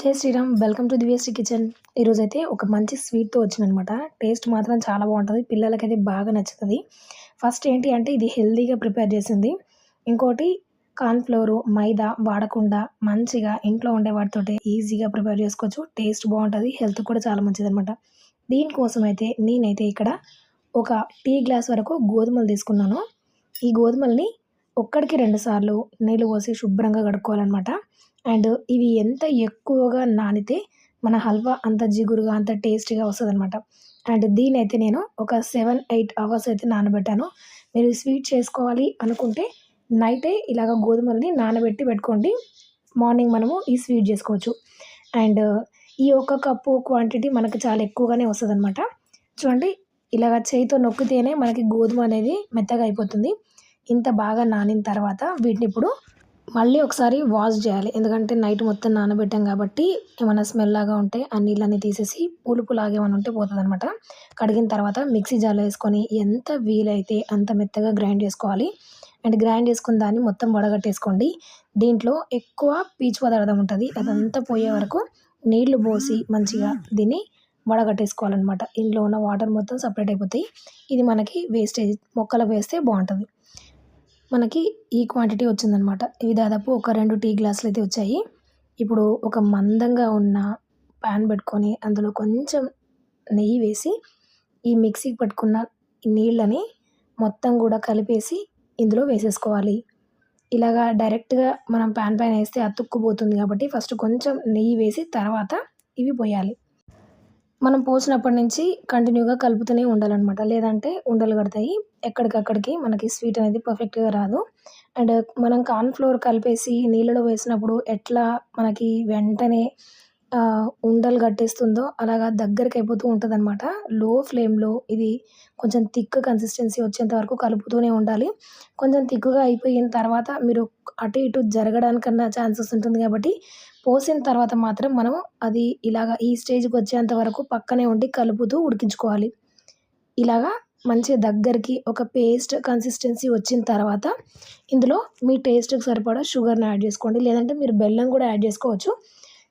జై Shriram welcome to Divyashri kitchen. ఈరోజైతే ఒక మంచి స్వీట్తో వచ్చిందనమాట టేస్ట్ మాత్రం చాలా బాగుంటుంది పిల్లలకైతే బాగా నచ్చుతుంది. ఫస్ట్ ఏంటి అంటే ఇది హెల్తీగా ప్రిపేర్ చేసింది. ఇంకోటి కార్న్ఫ్లోరు మైదా వాడకుండా మంచిగా ఇంట్లో ఉండే వాటితో ఈజీగా ప్రిపేర్ చేసుకోవచ్చు. టేస్ట్ బాగుంటుంది హెల్త్ కూడా చాలా మంచిది అనమాట దీనికోసం అయితే నేనైతే ఇక్కడ ఒక టీ గ్లాస్ వరకు గోధుమలు తీసుకున్నాను. ఈ గోధుమల్ని ఒక్కడికి రెండుసార్లు నీళ్ళు పోసి శుభ్రంగా కడుక్కోవాలన్నమాట. అండ్ ఇవి ఎంత ఎక్కువగా నానితే మన హల్వా అంత జిగురుగా అంత టేస్టీగా వస్తుంది అనమాట అండ్ దీని అయితే నేను ఒక సెవెన్ ఎయిట్ అవర్స్ అయితే నానబెట్టాను. మీరు స్వీట్ చేసుకోవాలి అనుకుంటే నైటే ఇలాగ గోధుమల్ని నానబెట్టి పెట్టుకోండి. మార్నింగ్ మనము ఈ స్వీట్ చేసుకోవచ్చు. అండ్ ఈ ఒక కప్పు క్వాంటిటీ మనకు చాలా ఎక్కువగానే వస్తుంది అనమాట చూడండి ఇలాగ చేయితో నొక్కితేనే మనకి గోధుమ అనేది మెత్తగా అయిపోతుంది. ఇంత బాగా నానిన తర్వాత వీటిని ఇప్పుడు మళ్ళీ ఒకసారి వాష్ చేయాలి. ఎందుకంటే నైట్ మొత్తం నానబెట్టాం కాబట్టి ఏమైనా స్మెల్ లాగా ఉంటే ఆ నీళ్ళని తీసేసి పులుపు లాగా ఏమైనా ఉంటే పోతుంది అనమాట కడిగిన తర్వాత మిక్సీ జార్లో వేసుకొని ఎంత వీలైతే అంత మెత్తగా గ్రైండ్ చేసుకోవాలి. అండ్ గ్రైండ్ చేసుకున్న దాన్ని మొత్తం వడగట్టేసుకోండి. దీంట్లో ఎక్కువ పీచు పదార్థం ఉంటుంది. అదంతా పోయే వరకు నీళ్ళు పోసి మంచిగా దీన్ని వడగట్టేసుకోవాలన్నమాట. ఇంట్లో ఉన్న వాటర్ మొత్తం సపరేట్ అయిపోతాయి. ఇది మనకి వేస్టేజ్ మొక్కలకు వేస్తే బాగుంటుంది. మనకి ఈ క్వాంటిటీ వచ్చిందనమాట ఇవి దాదాపు ఒక రెండు టీ గ్లాసులు అయితే వచ్చాయి. ఇప్పుడు ఒక మందంగా ఉన్న ప్యాన్ పెట్టుకొని అందులో కొంచెం నెయ్యి వేసి ఈ మిక్సీకి పట్టుకున్న నీళ్ళని మొత్తం కూడా కలిపేసి ఇందులో వేసేసుకోవాలి. ఇలాగా డైరెక్ట్గా మనం ప్యాన్ పైన వేస్తే అతుక్కుపోతుంది కాబట్టి ఫస్ట్ కొంచెం నెయ్యి వేసి తర్వాత ఇవి పోయాలి. మనం పోసినప్పటి నుంచి కంటిన్యూగా కలుపుతూనే ఉండాలన్నమాట. లేదంటే ఉండలు కడతాయి. ఎక్కడికక్కడికి మనకి స్వీట్ అనేది పర్ఫెక్ట్గా రాదు. అండ్ మనం కార్న్ఫ్లోర్ కలిపేసి నీళ్ళలో వేసినప్పుడు ఎట్లా మనకి వెంటనే ఉండలు కట్టేస్తుందో అలాగా దగ్గరికి అయిపోతూ ఉంటుంది అనమాట లో ఫ్లేమ్లో ఇది కొంచెం థిక్ కన్సిస్టెన్సీ వచ్చేంత వరకు కలుపుతూనే ఉండాలి. కొంచెం థిక్గా అయిపోయిన తర్వాత మీరు అటు ఇటు జరగడానికన్నా ఛాన్సెస్ ఉంటుంది కాబట్టి పోసిన తర్వాత మాత్రం మనం అది ఇలాగ ఈ స్టేజ్కి వచ్చేంత వరకు పక్కనే ఉండి కలుపుతూ ఉడికించుకోవాలి. ఇలాగా మంచిగా దగ్గరికి ఒక పేస్ట్ కన్సిస్టెన్సీ వచ్చిన తర్వాత ఇందులో మీ టేస్ట్కి సరిపడా షుగర్ని యాడ్ చేసుకోండి. లేదంటే మీరు బెల్లం కూడా యాడ్ చేసుకోవచ్చు.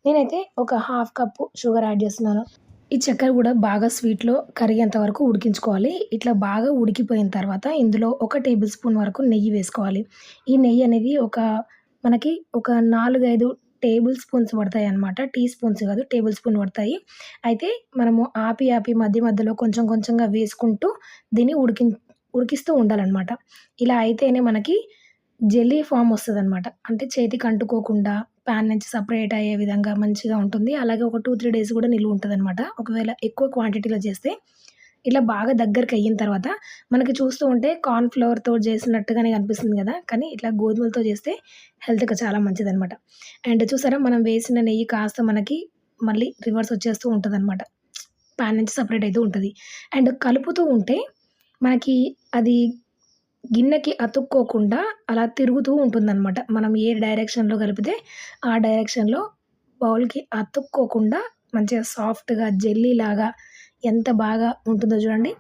నేనైతే ఒక హాఫ్ కప్పు షుగర్ యాడ్ చేస్తున్నాను. ఈ చక్కెర కూడా బాగా స్వీట్లో కరిగేంత వరకు ఉడికించుకోవాలి. ఇట్లా బాగా ఉడికిపోయిన తర్వాత ఇందులో ఒక టేబుల్ స్పూన్ వరకు నెయ్యి వేసుకోవాలి. ఈ నెయ్యి అనేది ఒక మనకి ఒక నాలుగైదు టేబుల్ స్పూన్స్ పడతాయి అనమాట టీ స్పూన్స్ కాదు టేబుల్ స్పూన్ పడతాయి. అయితే మనము ఆపి ఆపి మధ్య మధ్యలో కొంచెం కొంచెంగా వేసుకుంటూ దీన్ని ఉడికి ఉడికిస్తూ ఉండాలన్నమాట. ఇలా అయితేనే మనకి జెల్లీ ఫామ్ వస్తుంది అనమాట అంటే చేతికి అంటుకోకుండా ప్యాన్ నుంచి సపరేట్ అయ్యే విధంగా మంచిగా ఉంటుంది. అలాగే ఒక టూ త్రీ డేస్ కూడా నిలువ ఉంటుంది అనమాట ఒకవేళ ఎక్కువ క్వాంటిటీలో చేస్తే ఇలా బాగా దగ్గరికి అయిన తర్వాత మనకి చూస్తూ ఉంటే కార్న్ఫ్లవర్తో చేసినట్టుగానే కనిపిస్తుంది కదా? కానీ ఇట్లా గోధుమలతో చేస్తే హెల్త్కి చాలా మంచిదనమాట అండ్ చూసారా మనం వేసిన నెయ్యి కాస్త మనకి మళ్ళీ రివర్స్ వచ్చేస్తూ ఉంటుంది అనమాట ప్యాన్ నుంచి సపరేట్ అవుతూ ఉంటుంది. అండ్ కలుపుతూ ఉంటే మనకి అది గిన్నెకి అతుక్కోకుండా అలా తిరుగుతూ ఉంటుందన్నమాట. మనం ఏ డైరెక్షన్లో కలిపితే ఆ డైరెక్షన్లో బౌల్కి అతుక్కోకుండా మంచిగా సాఫ్ట్గా జెల్లీ లాగా ఎంత బాగా ఉంటుందో చూడండి.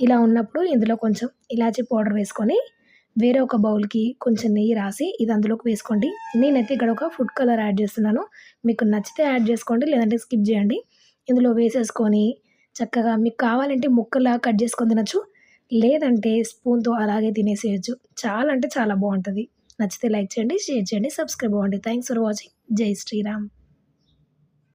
ఇలా ఉన్నప్పుడు ఇందులో కొంచెం ఇలాచీ పౌడర్ వేసుకొని వేరే ఒక బౌల్కి కొంచెం నెయ్యి రాసి ఇది అందులోకి వేసుకోండి. నేనైతే ఇక్కడ ఒక ఫుడ్ కలర్ యాడ్ చేస్తున్నాను. మీకు నచ్చితే యాడ్ చేసుకోండి లేదంటే స్కిప్ చేయండి. ఇందులో వేసేసుకొని చక్కగా మీకు కావాలంటే ముక్కలా కట్ చేసుకొని తినచ్చు లేదంటే స్పూన్తో అలాగే తినేసేయచ్చు. చాలా అంటే చాలా బాగుంటుంది. నచ్చితే లైక్ చేయండి షేర్ చేయండి సబ్స్క్రైబ్ అవ్వండి. Thanks for watching. జై శ్రీరామ్.